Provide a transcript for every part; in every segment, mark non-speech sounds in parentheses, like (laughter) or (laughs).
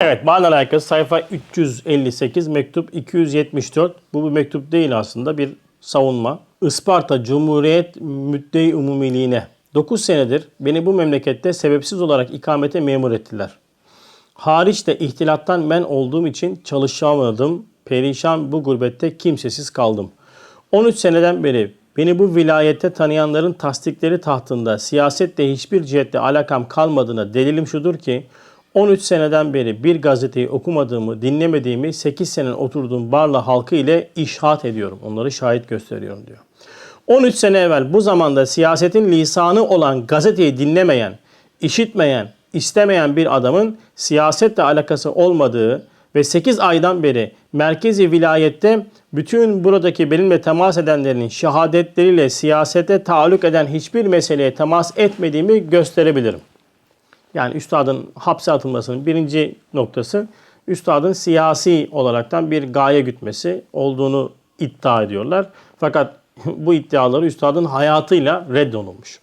Evet, bağla alakası sayfa 358, mektup 274. Bu bir mektup değil aslında, bir savunma. Isparta Cumhuriyet Müddei Umumiliğine 9 senedir beni bu memlekette sebepsiz olarak ikamete memur ettiler. Hariç de ihtilattan ben olduğum için çalışamadım. Perişan bu gurbette kimsesiz kaldım. 13 seneden beri beni bu vilayette tanıyanların tasdikleri tahtında siyasette hiçbir cihette alakam kalmadığına delilim şudur ki 13 seneden beri bir gazeteyi okumadığımı, dinlemediğimi 8 sene oturduğum Barla halkı ile işhat ediyorum. Onları şahit gösteriyorum diyor. 13 sene evvel bu zamanda siyasetin lisanı olan gazeteyi dinlemeyen, işitmeyen, istemeyen bir adamın siyasetle alakası olmadığı ve 8 aydan beri merkezi vilayette bütün buradaki benimle temas edenlerin şehadetleriyle siyasete taalluk eden hiçbir meseleye temas etmediğimi gösterebilirim. Yani üstadın hapse atılmasının birinci noktası üstadın siyasi olaraktan bir gaye gütmesi olduğunu iddia ediyorlar. Fakat (laughs) bu iddiaları üstadın hayatıyla reddolunmuş.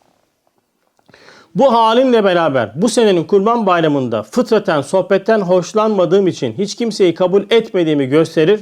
Bu halimle beraber bu senenin kurban bayramında fıtraten sohbetten hoşlanmadığım için hiç kimseyi kabul etmediğimi gösterir.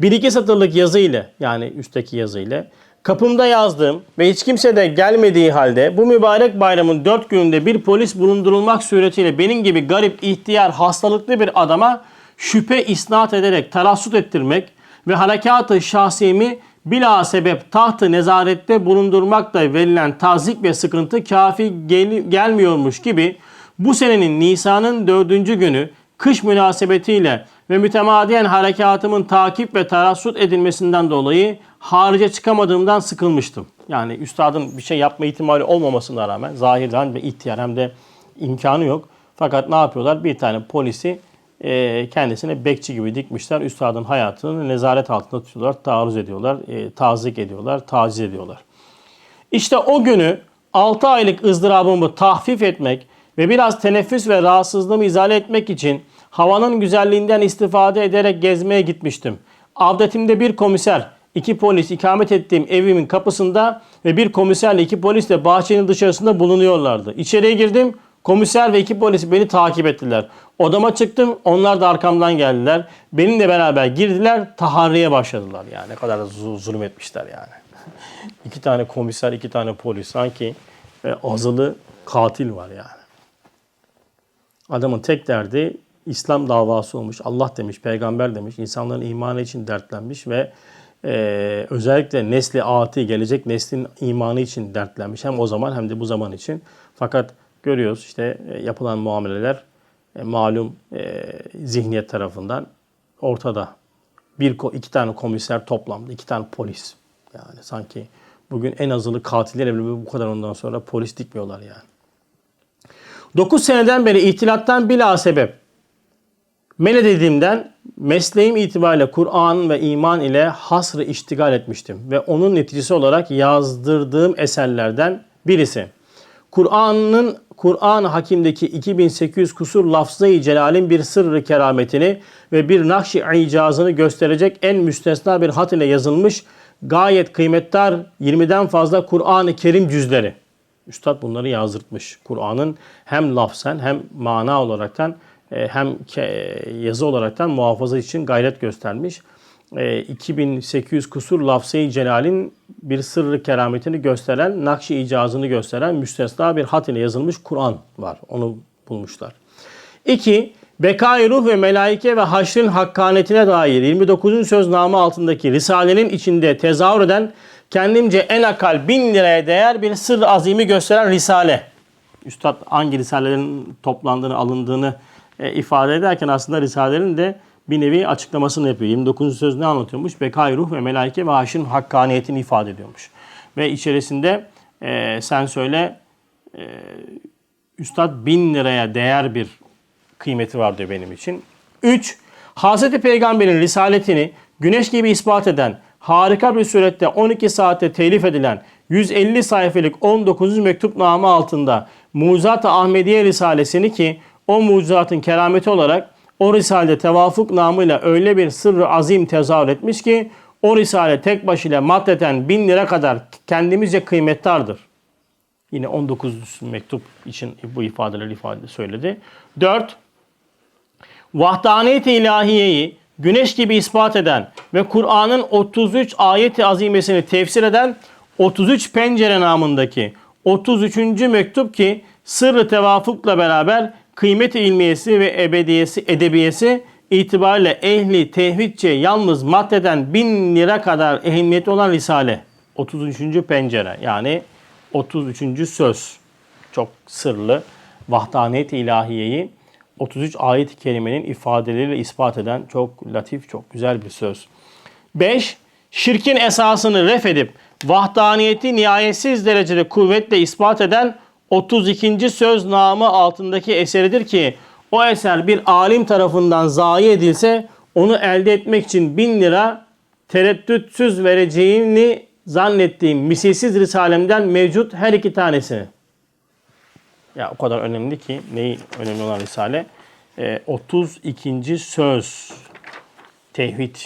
Bir iki satırlık yazı ile yani üstteki yazı ile kapımda yazdığım ve hiç kimse de gelmediği halde bu mübarek bayramın dört gününde bir polis bulundurulmak suretiyle benim gibi garip, ihtiyar, hastalıklı bir adama şüphe isnat ederek tarassut ettirmek ve harekatı şahsimi bila sebep tahtı nezarette bulundurmakla verilen tazik ve sıkıntı kafi gel- gelmiyormuş gibi bu senenin Nisan'ın dördüncü günü kış münasebetiyle ve mütemadiyen harekatımın takip ve tarassut edilmesinden dolayı harice çıkamadığımdan sıkılmıştım. Yani üstadın bir şey yapma ihtimali olmamasına rağmen zahirden ve ihtiyar hem de imkanı yok. Fakat ne yapıyorlar? Bir tane polisi e, kendisine bekçi gibi dikmişler. Üstadın hayatını nezaret altında tutuyorlar, taarruz ediyorlar, e, tazik ediyorlar, taciz ediyorlar. İşte o günü 6 aylık ızdırabımı tahfif etmek ve biraz teneffüs ve rahatsızlığımı izale etmek için havanın güzelliğinden istifade ederek gezmeye gitmiştim. Avdetimde bir komiser, iki polis ikamet ettiğim evimin kapısında ve bir komiserle iki polis de bahçenin dışarısında bulunuyorlardı. İçeriye girdim, komiser ve iki polis beni takip ettiler. Odama çıktım, onlar da arkamdan geldiler. Benimle beraber girdiler, taharriye başladılar yani. Ne kadar da zu- zulüm etmişler yani. (laughs) iki tane komiser, iki tane polis. Sanki e, azılı katil var yani. Adamın tek derdi İslam davası olmuş. Allah demiş, peygamber demiş. insanların imanı için dertlenmiş ve e, özellikle nesli ati gelecek neslin imanı için dertlenmiş. Hem o zaman hem de bu zaman için. Fakat görüyoruz işte e, yapılan muameleler e, malum e, zihniyet tarafından ortada. Bir iki tane komiser toplamda, iki tane polis. Yani sanki bugün en azılı katiller bile bu kadar ondan sonra polis dikmiyorlar yani. 9 seneden beri ihtilattan bila sebep men edildiğimden mesleğim itibariyle Kur'an ve iman ile hasrı iştigal etmiştim. Ve onun neticesi olarak yazdırdığım eserlerden birisi. Kur'an'ın Kur'an Hakim'deki 2800 kusur lafzı-i celalin bir sırrı kerametini ve bir nakşi icazını gösterecek en müstesna bir hat ile yazılmış gayet kıymetdar 20'den fazla Kur'an-ı Kerim cüzleri. Üstad bunları yazdırtmış. Kur'an'ın hem lafzen hem mana olaraktan hem ke- yazı olaraktan muhafaza için gayret göstermiş. E, 2800 kusur lafzı-i celalin bir sırrı kerametini gösteren, nakşi icazını gösteren müstesna bir hat ile yazılmış Kur'an var. Onu bulmuşlar. 2. Bekay ruh ve melaike ve haşrin hakkaniyetine dair 29. sözname altındaki Risale'nin içinde tezahür eden kendimce en akal bin liraya değer bir sır azimi gösteren Risale. Üstad hangi Risalelerin toplandığını, alındığını e, ifade ederken aslında Risale'nin de bir nevi açıklamasını yapıyor. 29. söz ne anlatıyormuş? Bekay ruh ve melaike ve haşrin hakkaniyetini ifade ediyormuş. Ve içerisinde e, sen söyle Üstad bin liraya değer bir kıymeti var diyor benim için. 3. Hazreti Peygamber'in risaletini güneş gibi ispat eden, harika bir surette 12 saatte telif edilen 150 sayfalık 19. mektupname altında Mucizat-ı Ahmediye Risalesini ki o mucizatın kerameti olarak o risalede tevafuk namıyla öyle bir sırrı azim tezahür etmiş ki o risale tek başıyla maddeten bin lira kadar kendimizce kıymettardır. Yine 19. mektup için bu ifadeleri ifade söyledi. 4. vahdaniyet-i ilahiyeyi güneş gibi ispat eden ve Kur'an'ın 33 ayeti azimesini tefsir eden 33 pencere namındaki 33. mektup ki sırrı tevafukla beraber kıymet-i ilmiyesi ve ebediyesi, edebiyesi itibariyle ehli tevhidçe yalnız maddeden bin lira kadar ehemmiyeti olan Risale. 33. pencere yani 33. söz. Çok sırlı vahdaniyet ilahiyeyi 33 ayet-i kerimenin ifadeleriyle ispat eden çok latif, çok güzel bir söz. 5. Şirkin esasını ref edip vahdaniyeti nihayetsiz derecede kuvvetle ispat eden 32. söz namı altındaki eseridir ki o eser bir alim tarafından zayi edilse onu elde etmek için bin lira tereddütsüz vereceğini zannettiğim misilsiz risalemden mevcut her iki tanesini. Ya o kadar önemli ki neyi önemli olan risale? Ee, 32. söz tevhid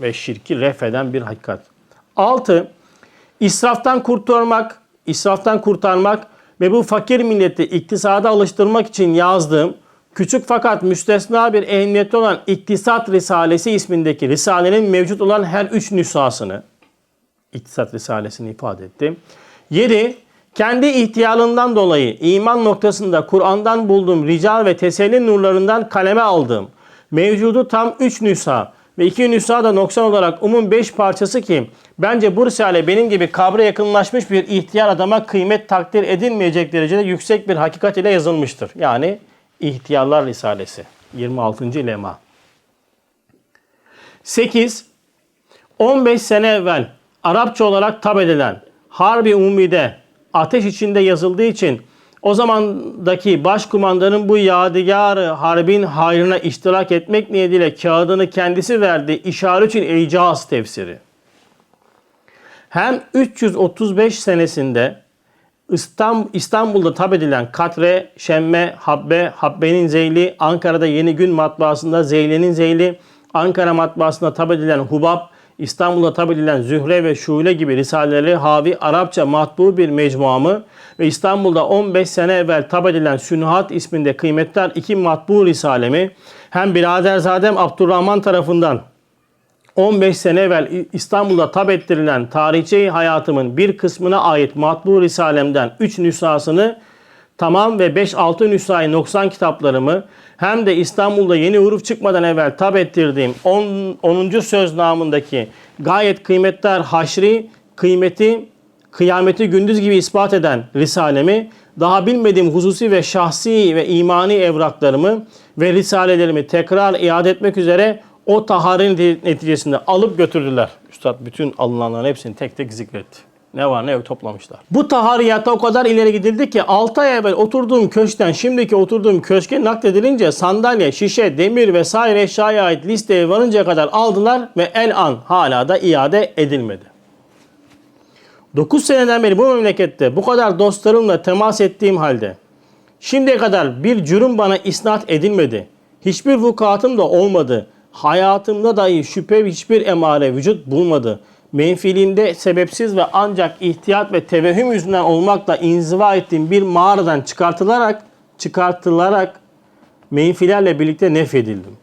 ve şirki ref eden bir hakikat. 6. İsraftan kurtarmak, israftan kurtarmak ve bu fakir milleti iktisada alıştırmak için yazdığım küçük fakat müstesna bir ehemmiyeti olan İktisat Risalesi ismindeki risalenin mevcut olan her üç nüshasını İktisat Risalesini ifade ettim. 7. Kendi ihtiyarlığından dolayı iman noktasında Kur'an'dan bulduğum rical ve teselli nurlarından kaleme aldığım mevcudu tam 3 nüsha ve 2 nüsha da noksan olarak umum 5 parçası ki bence bu risale benim gibi kabre yakınlaşmış bir ihtiyar adama kıymet takdir edilmeyecek derecede yüksek bir hakikat ile yazılmıştır. Yani İhtiyarlar Risalesi 26. lema. 8. 15 sene evvel Arapça olarak tab edilen Harbi Umi'de ateş içinde yazıldığı için o zamandaki başkumandanın bu yadigarı harbin hayrına iştirak etmek niyetiyle kağıdını kendisi verdi. İşaret için icaz tefsiri. Hem 335 senesinde İstanbul'da tab edilen Katre, Şemme, Habbe, Habbe'nin Zeyli, Ankara'da Yeni Gün matbaasında Zeyle'nin Zeyli, Ankara matbaasında tab edilen Hubab, İstanbul'da tab edilen Zühre ve Şule gibi risaleleri havi Arapça matbu bir mecmuamı ve İstanbul'da 15 sene evvel tab edilen Sünuhat isminde kıymetler iki matbu risalemi hem Biraderzadem Abdurrahman tarafından 15 sene evvel İstanbul'da tab ettirilen tarihçi hayatımın bir kısmına ait matbu risalemden 3 nüshasını tamam ve 5-6 nüshayı noksan kitaplarımı hem de İstanbul'da yeni huruf çıkmadan evvel tab ettirdiğim 10. 10. söz namındaki gayet kıymetler haşri kıymeti kıyameti gündüz gibi ispat eden risalemi daha bilmediğim hususi ve şahsi ve imani evraklarımı ve risalelerimi tekrar iade etmek üzere o taharenin neticesinde alıp götürdüler. Üstad bütün alınanların hepsini tek tek zikretti. Ne var ne yok toplamışlar. Bu tahariyata o kadar ileri gidildi ki 6 ay evvel oturduğum köşkten şimdiki oturduğum köşke nakledilince sandalye, şişe, demir vesaire eşyaya ait listeye varıncaya kadar aldılar ve el an hala da iade edilmedi. 9 seneden beri bu memlekette bu kadar dostlarımla temas ettiğim halde şimdiye kadar bir cürüm bana isnat edilmedi. Hiçbir vukuatım da olmadı. Hayatımda dahi şüphe hiçbir emare vücut bulmadı. Menfiliğimde sebepsiz ve ancak ihtiyat ve tevehüm yüzünden olmakla inziva ettiğim bir mağaradan çıkartılarak çıkartılarak menfilerle birlikte nefedildim.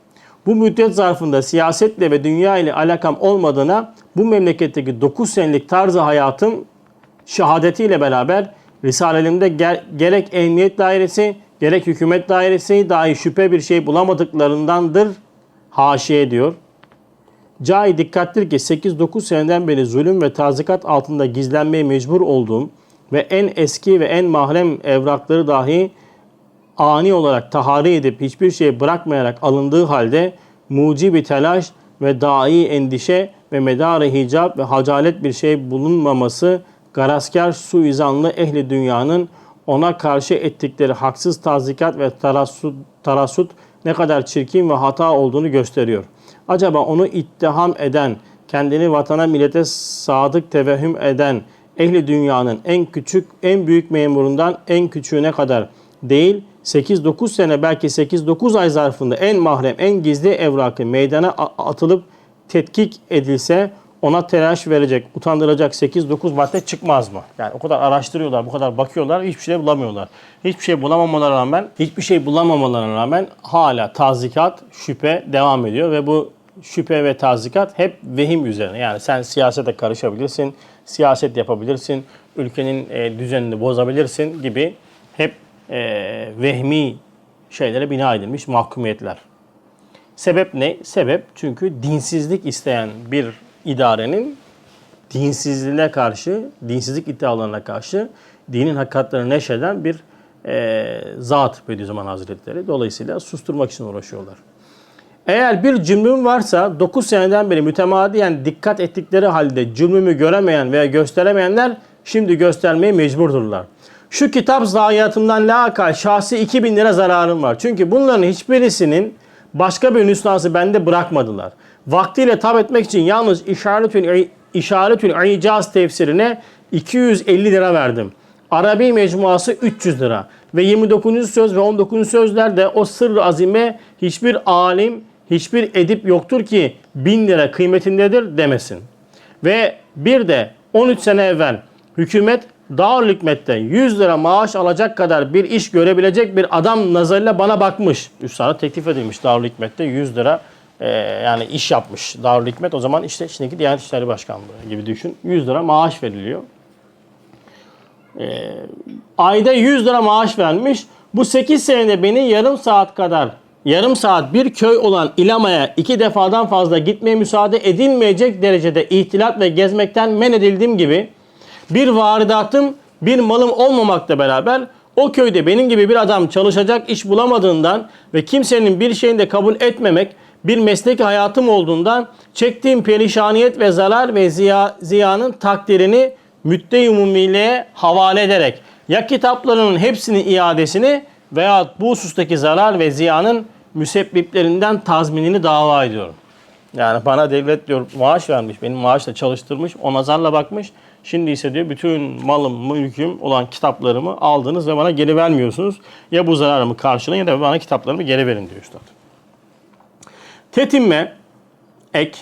Bu müddet zarfında siyasetle ve dünya ile alakam olmadığına bu memleketteki 9 senelik tarzı hayatım şehadetiyle beraber Risalelimde gerek emniyet dairesi gerek hükümet dairesi dahi şüphe bir şey bulamadıklarındandır haşiye diyor. Cai dikkattir ki 8-9 seneden beri zulüm ve tazikat altında gizlenmeye mecbur olduğum ve en eski ve en mahrem evrakları dahi ani olarak tahari edip hiçbir şey bırakmayarak alındığı halde mucibi telaş ve dahi endişe ve medarı hicap ve hacalet bir şey bulunmaması garaskar suizanlı ehli dünyanın ona karşı ettikleri haksız tazikat ve tarassut, tarassut ne kadar çirkin ve hata olduğunu gösteriyor. Acaba onu ittiham eden, kendini vatana millete sadık tevehüm eden ehli dünyanın en küçük, en büyük memurundan en küçüğüne kadar değil, 8-9 sene belki 8-9 ay zarfında en mahrem, en gizli evrakı meydana atılıp tetkik edilse ona telaş verecek, utandıracak 8-9 madde çıkmaz mı? Yani o kadar araştırıyorlar, bu kadar bakıyorlar, hiçbir şey bulamıyorlar. Hiçbir şey bulamamalarına rağmen, hiçbir şey bulamamalarına rağmen hala tazikat, şüphe devam ediyor ve bu şüphe ve tazikat hep vehim üzerine. Yani sen siyasete karışabilirsin, siyaset yapabilirsin, ülkenin e, düzenini bozabilirsin gibi hep e, vehmi şeylere bina edilmiş mahkumiyetler. Sebep ne? Sebep çünkü dinsizlik isteyen bir idarenin dinsizliğe karşı, dinsizlik iddialarına karşı dinin hakikatlerini neşreden bir e, zat Bediüzzaman Hazretleri. Dolayısıyla susturmak için uğraşıyorlar. Eğer bir cümlüm varsa 9 seneden beri mütemadiyen dikkat ettikleri halde cümlümü göremeyen veya gösteremeyenler şimdi göstermeye mecburdurlar. Şu kitap zayiatımdan la şahsi 2000 lira zararım var. Çünkü bunların hiçbirisinin başka bir nüshası bende bırakmadılar. Vaktiyle tab etmek için yalnız işaretül, işaretül icaz tefsirine 250 lira verdim. Arabi mecmuası 300 lira. Ve 29. söz ve 19. sözlerde o sırrı azime hiçbir alim, hiçbir edip yoktur ki 1000 lira kıymetindedir demesin. Ve bir de 13 sene evvel hükümet Darül Hikmet'te 100 lira maaş alacak kadar bir iş görebilecek bir adam nazarıyla bana bakmış. Üstadı teklif edilmiş Darül Hikmet'te 100 lira e, yani iş yapmış Darül Hikmet. O zaman işte şimdiki Diyanet İşleri Başkanlığı gibi düşün. 100 lira maaş veriliyor. E, ayda 100 lira maaş vermiş. Bu 8 senede beni yarım saat kadar yarım saat bir köy olan İlama'ya iki defadan fazla gitmeye müsaade edilmeyecek derecede ihtilat ve gezmekten men edildiğim gibi bir varidatım, bir malım olmamakla beraber o köyde benim gibi bir adam çalışacak iş bulamadığından ve kimsenin bir şeyini de kabul etmemek bir mesleki hayatım olduğundan çektiğim perişaniyet ve zarar ve ziya, ziyanın takdirini müdde umumiliğe havale ederek ya kitaplarının hepsinin iadesini veya bu husustaki zarar ve ziyanın müsebbiplerinden tazminini dava ediyorum. Yani bana devlet diyor maaş vermiş, benim maaşla çalıştırmış, o nazarla bakmış. Şimdi ise diyor bütün malım, mülküm olan kitaplarımı aldınız ve bana geri vermiyorsunuz. Ya bu zararımı karşılayın ya da bana kitaplarımı geri verin diyor üstad. Tetinme, ek,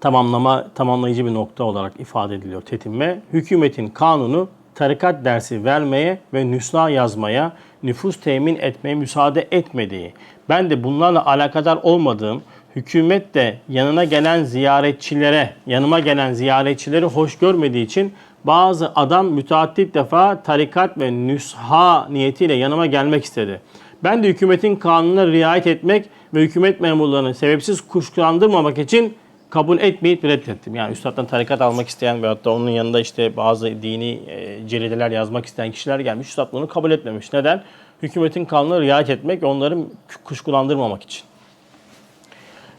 tamamlama, tamamlayıcı bir nokta olarak ifade ediliyor. Tetinme, hükümetin kanunu tarikat dersi vermeye ve nüsna yazmaya, nüfus temin etmeye müsaade etmediği, ben de bunlarla alakadar olmadığım, hükümet de yanına gelen ziyaretçilere, yanıma gelen ziyaretçileri hoş görmediği için bazı adam müteaddit defa tarikat ve nüsha niyetiyle yanıma gelmek istedi. Ben de hükümetin kanununa riayet etmek ve hükümet memurlarını sebepsiz kuşkulandırmamak için kabul etmeyip reddettim. Yani üstaddan tarikat almak isteyen veyahut da onun yanında işte bazı dini e, yazmak isteyen kişiler gelmiş. Üstad bunu kabul etmemiş. Neden? Hükümetin kanununa riayet etmek ve onları kuşkulandırmamak için.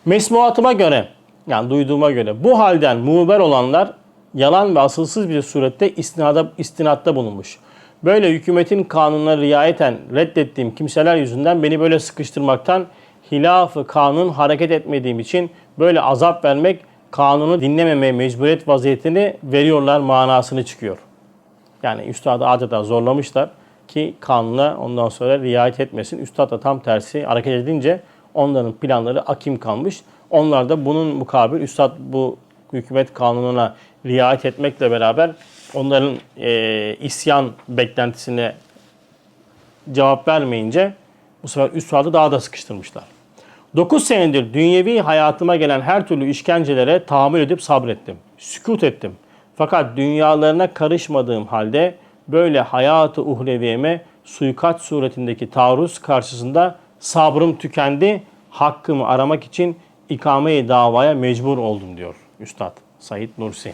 Mesmuatıma göre, yani duyduğuma göre bu halden muğber olanlar yalan ve asılsız bir surette istinada, istinatta bulunmuş. Böyle hükümetin kanununa riayeten reddettiğim kimseler yüzünden beni böyle sıkıştırmaktan hilafı kanun hareket etmediğim için böyle azap vermek kanunu dinlememeye mecburiyet vaziyetini veriyorlar manasını çıkıyor. Yani üstadı adeta zorlamışlar ki kanuna ondan sonra riayet etmesin. Üstad da tam tersi hareket edince onların planları akim kalmış. Onlar da bunun mukabil üstad bu hükümet kanununa riayet etmekle beraber onların e, isyan beklentisine cevap vermeyince bu sefer üstadı daha da sıkıştırmışlar. 9 senedir dünyevi hayatıma gelen her türlü işkencelere tahammül edip sabrettim. Sükut ettim. Fakat dünyalarına karışmadığım halde böyle hayatı uhreviyeme suikat suretindeki taarruz karşısında sabrım tükendi. Hakkımı aramak için ikame-i davaya mecbur oldum diyor Üstad Said Nursi.